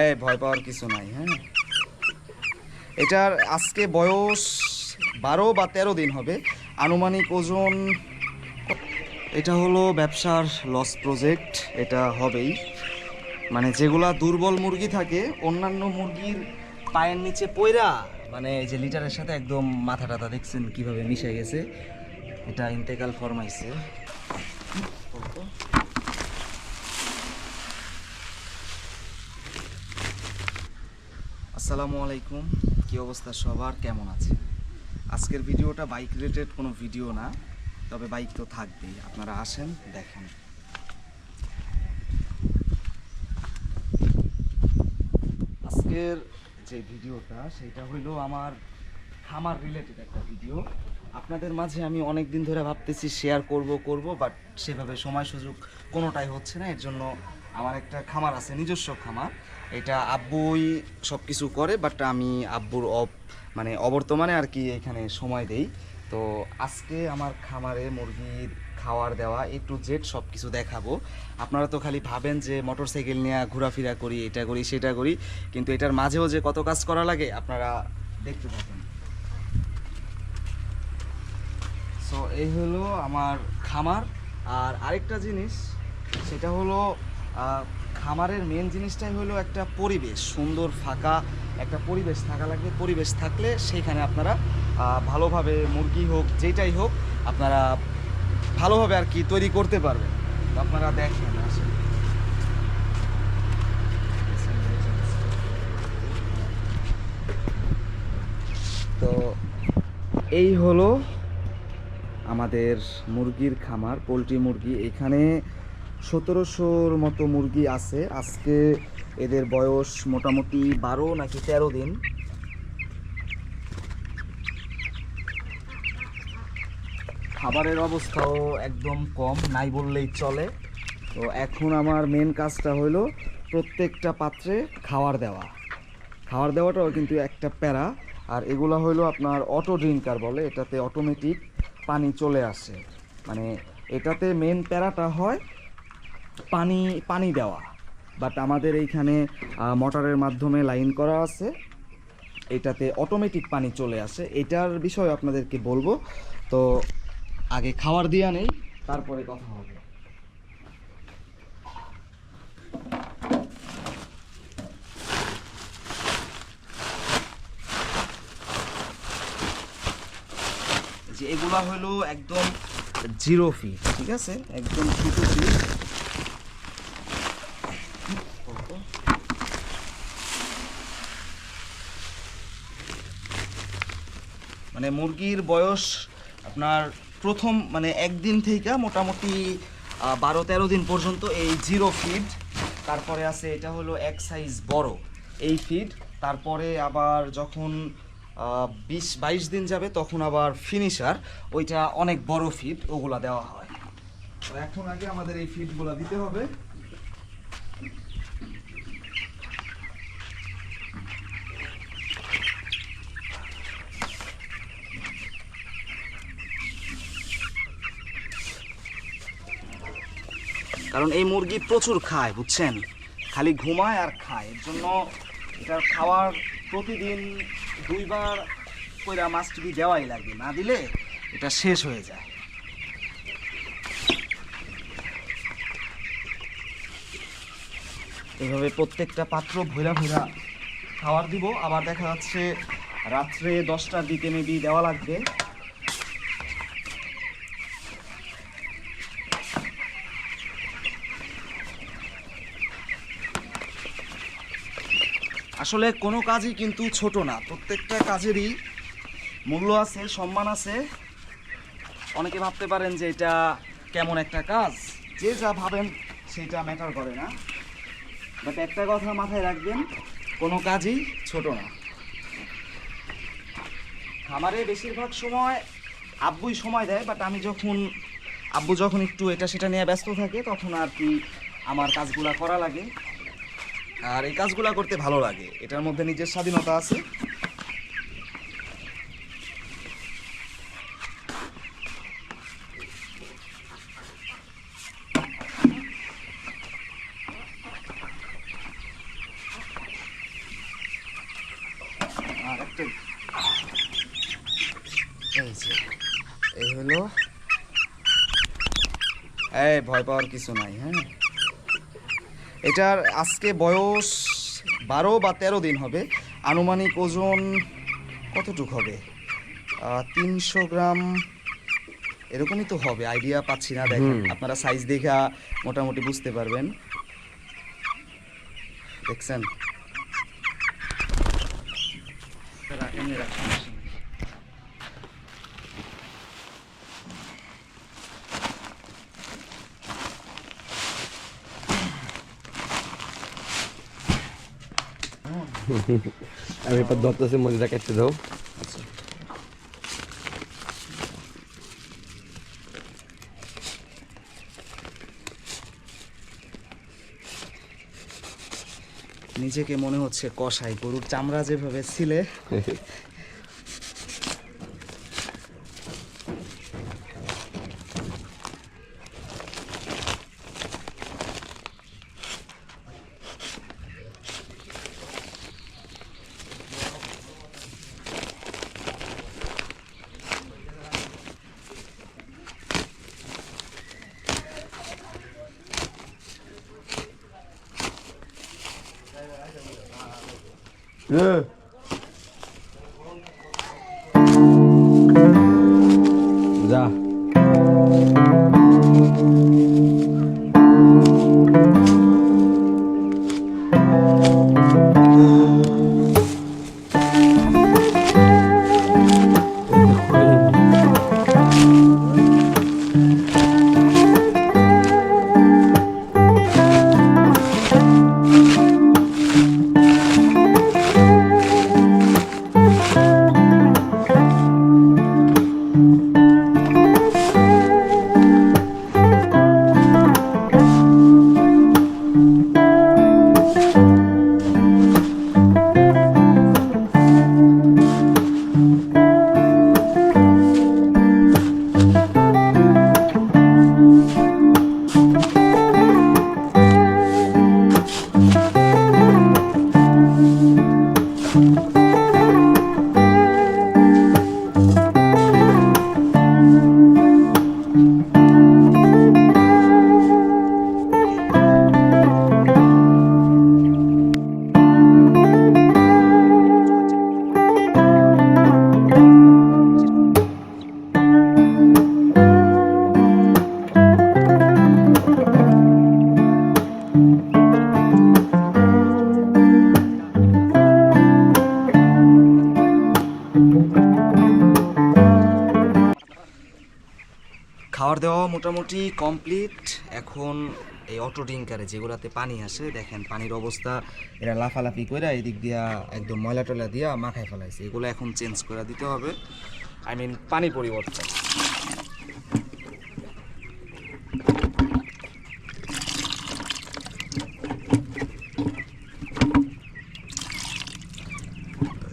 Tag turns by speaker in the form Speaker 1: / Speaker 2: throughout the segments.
Speaker 1: এই, ভয় পাওয়ার কিছু নাই হ্যাঁ? এটার আজকে বয়স বারো বা তেরো দিন হবে। আনুমানিক ওজন এটা হলো ব্যবসার লস প্রজেক্ট এটা হবেই। মানে যেগুলা দুর্বল মুরগি থাকে, অন্যান্য মুরগির পায়ের নিচে পয়রা মানে যে লিটারের সাথে একদম মাথা টাথা দেখছেন কীভাবে মিশে গেছে? এটা ইন্তেকাল ফরমাইছে আসসালামু আলাইকুম। কি অবস্থা সবার? কেমন আছে আজকের ভিডিওটা বাইক রিলেটেড কোনো ভিডিও না, তবে বাইক তো থাকবেই। আপনারা আসেন, দেখেন। আজকের যে ভিডিওটা, সেটা হইল আমার খামার রিলেটেড একটা ভিডিও আপনাদের মাঝে আমি অনেক দিন ধরে ভাবতেছি শেয়ার করব করব বাট সেভাবে সময় সুযোগ কোনোটাই হচ্ছে না। এর জন্য আমার একটা খামার আছে, নিজস্ব খামার। এটা আব্বুই সব কিছু করে বাট আমি আব্বুর অব মানে অবর্তমানে আর কি এখানে সময় দেই। তো আজকে আমার খামারে মুরগির খাওয়ার দেওয়া এ টু জেড সব কিছু দেখাবো। আপনারা তো খালি ভাবেন যে মোটরসাইকেল নিয়ে ঘোরাফেরা করি, এটা করি, সেটা করি, কিন্তু এটার মাঝেও যে কত কাজ করা লাগে, আপনারা দেখতে থাকেন। সো এই হলো আমার খামার। আর আরেকটা জিনিস, সেটা হলো খামারের মেন জিনিসটাই হলো একটা পরিবেশ, সুন্দর, ফাঁকা, একটা পরিবেশ থাকা লাগবে। পরিবেশ থাকলে সেইখানে আপনারা ভালোভাবে মুরগি হোক, যেটাই হোক, আপনারা ভালোভাবে আর কি তৈরি করতে পারবেন। আপনারা দেখেন, আসেন। তো এই হলো আমাদের মুরগির খামার, পোলট্রি মুরগি। এখানে সতেরোশোর মতো মুরগি আছে। আজকে এদের বয়স মোটামুটি বারো নাকি তেরো দিন। খাবারের অবস্থাও একদম কম, নাই বললেই চলে। তো এখন আমার মেন কাজটা হলো প্রত্যেকটা পাত্রে খাওয়ার দেওয়া। খাওয়ার দেওয়াটাও কিন্তু একটা প্যারা। আর এগুলো হলো আপনার অটো ড্রিঙ্কার বলে, এটাতে অটোমেটিক পানি চলে আসে। মানে এটাতে মেন প্যারাটা হয় পানি পানি দেওয়া। বাট আমাদের এইখানে মোটরের মাধ্যমে লাইন করা আছে। এটাতে অটোমেটিক পানি চলে আসে। এটার বিষয়ে আপনাদেরকে বলব। তো আগে খাবার দিয়া নেই, তারপরে কথা হবে। যে এগুলা হলো একদম জিরো ফি ঠিক আছে? একদম ছোট ফিট মানে মুরগির বয়স আপনার প্রথম মানে একদিন থেকে মোটামুটি বারো তেরো দিন পর্যন্ত এই জিরো ফিড। তারপরে আছে, এটা হলো এক সাইজ বড় এই ফিড। তারপরে আবার যখন বিশ, বাইশ দিন যাবে, তখন আবার ফিনিশার। ওইটা অনেক বড় ফিড, ওগুলা দেওয়া হয়। তো এখন আগে আমাদের এই ফিডগুলা দিতে হবে। কারণ এই মুরগি প্রচুর খায়, বুঝছেন? খালি ঘুমায় আর খায়। এর জন্য এটার খাওয়ার প্রতিদিন দুইবার কইরা মাছ বি দেওয়াই লাগে। না দিলে এটা শেষ হয়ে যায়। এভাবে প্রত্যেকটা পাত্র ভৈরা ভৈরা খাবার দিব। আবার দেখা যাচ্ছে রাত্রে দশটার দিকে মেবি দেওয়া লাগবে। আসলে কোনো কাজই কিন্তু ছোট না। প্রত্যেকটা কাজেরই মূল্য আছে, সম্মান আছে। অনেকে ভাবতে পারেন যে এটা কেমন একটা কাজ। যে যা ভাবেন সেটা ম্যাটার করে না। বাট একটা কথা মাথায় রাখবেন, কোনো কাজই ছোট না। খামারে বেশিরভাগ সময় আব্বুই সময় দেয় বাট আমি যখন, আব্বু যখন একটু এটা সেটা নিয়ে ব্যস্ত থাকে, তখন আর কি আমার কাজগুলা করা লাগে। আর এই কাজগুলো করতে ভালো লাগে। এটার মধ্যে নিজের স্বাধীনতা আছে।
Speaker 2: এই হলো এই ভয় পাওয়ার কিছু নাই হ্যাঁ? এটার আজকে বয়স বারো বা তেরো দিন হবে। আনুমানিক ওজন কতটুক হবে? তিনশো গ্রাম এরকমই তো হবে আইডিয়া পাচ্ছি না দেখেন। আপনারা সাইজ দেখা মোটামুটি বুঝতে পারবেন। দেখছেন?
Speaker 1: আমি এবার ধরতেছি মরিচা কাটতে দাও।
Speaker 2: নিজেকে মনে হচ্ছে কষাই গরুর চামড়া যেভাবে ছিলে
Speaker 1: যা মোটামুটি কমপ্লিট এখন এই অটো ড্রিঙ্কারে যেগুলাতে পানি আসে, দেখেন পানির অবস্থা, এরা লাফালাফি করে এদিক দিয়া একদম ময়লা টয়লা দিয়া মাখায় ফেলাইছে। এগুলো এখন চেঞ্জ করে দিতে হবে। আই মিন পানি পরিবর্তন।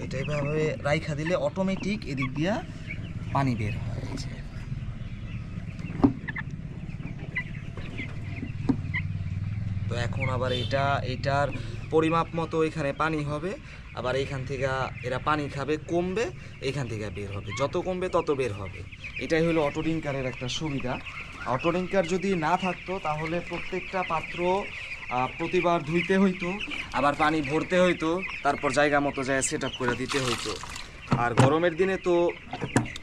Speaker 1: এটা এভাবে রাইখা দিলে অটোমেটিক এদিক দিয়া পানি বের হয় এই যে। তো এখন আবার এটা, এটার পরিমাপ মতো এখানে পানি হবে। আবার এইখান থেকে এরা পানি খাবে, কমবে এইখান থেকে বের হবে। যত কমবে তত বের হবে। এটাই হলো অটো ড্রিঙ্কারের একটা সুবিধা। অটো ড্রিঙ্কার যদি না থাকতো, তাহলে প্রত্যেকটা পাত্র প্রতিবার ধুইতে হইতো, আবার পানি ভরতে হইতো, তারপর জায়গা মতো জায়গায় সেট আপ করে দিতে হইতো। আর গরমের দিনে তো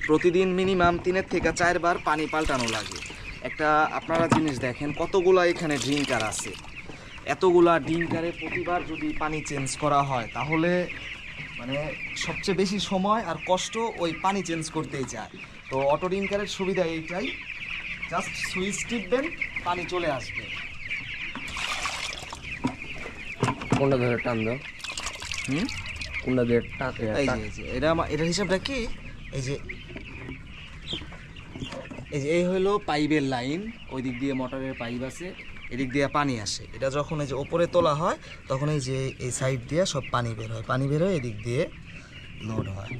Speaker 1: প্রতিদিন মিনিমাম তিনের থেকে চারবার পানি পাল্টানো লাগে। একটা আপনারা জিনিস দেখেন, কতগুলা এখানে ড্রিঙ্কার আছে। এতগুলা ডিঙ্কারে প্রতিবার যদি পানি চেঞ্জ করা হয় তাহলে মানে সবচেয়ে বেশি সময় আর কষ্ট ওই পানি চেঞ্জ করতেই যায় তো অটো ডিঙ্কারের সুবিধা এইটাই জাস্ট সুইচ টিপবেন পানি চলে আসবে। কোনটা ধরে টান দাও।
Speaker 2: হুম?
Speaker 1: কোনটা দিয়ে
Speaker 2: যে এই যে এটা আমার এটার হিসাবটা কি? এই যে এই যে এই হলো পাইপের লাইন ওই দিক দিয়ে মোটরের পাইপ আছে। এদিক দিয়ে পানি আসে। এটা যখন এই যে ওপরে তোলা হয়, তখন এই যে এই সাইড দিয়ে সব পানি বের হয়। পানি বের হয় এদিক দিয়ে লোড হয়।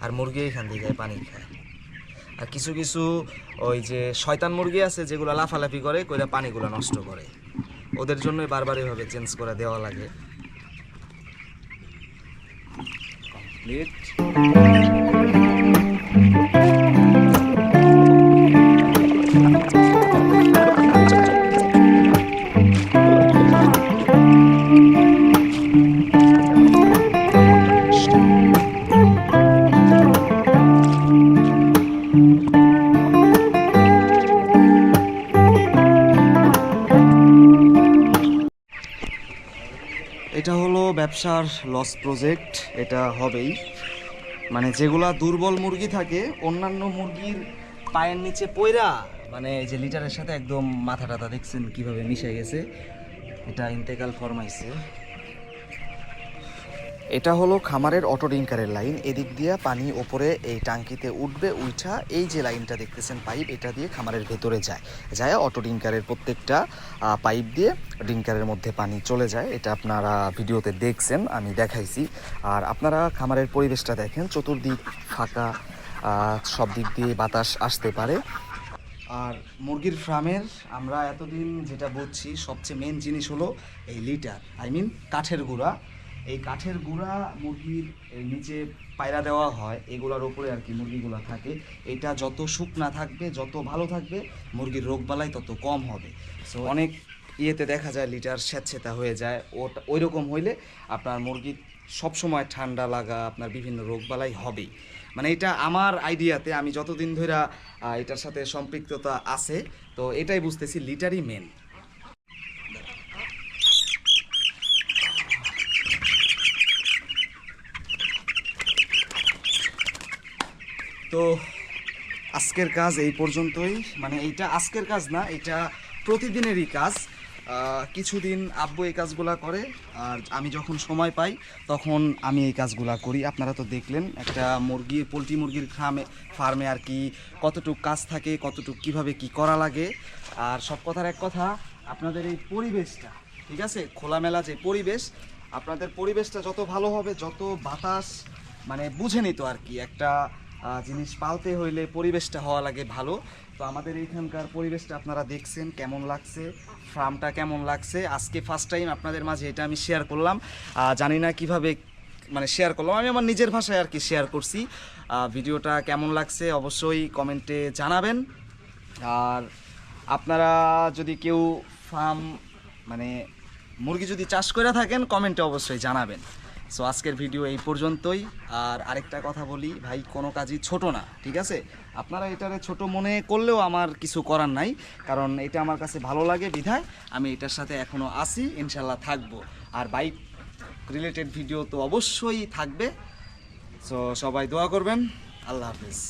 Speaker 2: আর মুরগি এখান থেকে পানি খায়। আর কিছু কিছু ওই যে শয়তান মুরগি আছে, যেগুলো লাফালাফি করে, কইরা পানিগুলো নষ্ট করে। ওদের জন্যই বারবার এভাবে চেঞ্জ করে দেওয়া লাগে। কমপ্লিট
Speaker 1: ব্যবসার লস প্রজেক্ট এটা হবেই। মানে যেগুলা দুর্বল মুরগি থাকে, অন্যান্য মুরগির পায়ের নিচে পয়রা মানে এই যে লিটারের সাথে একদম মাথা টাথা দেখছেন কীভাবে মিশে গেছে, এটা ইন্তেকাল ফরমাইছে এটা হলো খামারের অটো ডিঙ্কারের লাইন। এদিক দিয়ে পানি ওপরে এই টাঙ্কিতে উঠবে উঠা এই যে লাইনটা দেখতেছেন পাইপ, এটা দিয়ে খামারের ভেতরে যায়। যায় অটো ডিঙ্কারের প্রত্যেকটা পাইপ দিয়ে ডিঙ্কারের মধ্যে পানি চলে যায়। এটা আপনারা ভিডিওতে দেখছেন, আমি দেখাইছি। আর আপনারা খামারের পরিবেশটা দেখেন, চতুর্দিক ফাঁকা সব দিক দিয়ে বাতাস আসতে পারে। আর মুরগির ফার্মের আমরা এতদিন যেটা বুঝছি, সবচেয়ে মেন জিনিস হলো এই লিটার আই মিন কাঠের গুঁড়া। এই কাঠের গুঁড়া মুরগির নিচে পায়রা দেওয়া হয়, এগুলোর ওপরে আর কি মুরগিগুলো থাকে। এটা যত শুকনা থাকবে, যত ভালো থাকবে, মুরগির রোগবালাই তত কম হবে। সো অনেক ইয়েতে দেখা যায় লিটার স্যাঁতসেতা হয়ে যায়। ওটা ওই রকম হইলে আপনার মুরগির সবসময় ঠান্ডা লাগা, আপনার বিভিন্ন রোগবালাই হবেই। মানে এটা আমার আইডিয়াতে, আমি যতদিন ধরে এটার সাথে সম্পৃক্ততা আছে, তো এটাই বুঝতেছি লিটারই মেন তো আজকের কাজ এই পর্যন্তই। মানে এইটা আজকের কাজ না এটা প্রতিদিনেরই কাজ। কিছুদিন আব্বু এই কাজগুলা করে, আর আমি যখন সময় পাই, তখন আমি এই কাজগুলা করি। আপনারা তো দেখলেন, একটা মুরগির পোলট্রি মুরগির ফার্মে ফার্মে আর কি কতটুক কাজ থাকে, কতটুক কীভাবে কি করা লাগে। আর সব কথার এক কথা, আপনাদের এই পরিবেশটা, ঠিক আছে? খোলামেলা যে পরিবেশ, আপনাদের পরিবেশটা যত ভালো হবে, যত বাতাস মানে বুঝে নিত আর কি। একটা জিনিস পালতে হইলে পরিবেশটা হওয়া লাগে ভালো। তো আমাদের এইখানকার পরিবেশটা আপনারা দেখছেন, কেমন লাগছে ফার্মটা কেমন লাগছে। আজকে ফার্স্ট টাইম আপনাদের মাঝে এটা আমি শেয়ার করলাম। জানি না কীভাবে মানে শেয়ার করলাম। আমি আমার নিজের ভাষায় আর কি শেয়ার করছি। ভিডিওটা কেমন লাগছে অবশ্যই কমেন্টে জানাবেন। আর আপনারা যদি কেউ ফার্ম মানে মুরগি যদি চাষ করে থাকেন কমেন্টে অবশ্যই জানাবেন। সো আজকের ভিডিও এই পর্যন্তই। আর আরেকটা কথা বলি, ভাই, কোনো কাজই ছোট না, ঠিক আছে? আপনারা এটারে ছোট মনে করলেও আমার কিছু করার নাই, কারণ এটা আমার কাছে ভালো লাগে, বিধায় আমি এটার সাথে এখনও আসি ইনশাল্লাহ থাকব। আর বাইক রিলেটেড ভিডিও তো অবশ্যই থাকবে। সো সবাই দোয়া করবেন, আল্লাহ হাফিজ।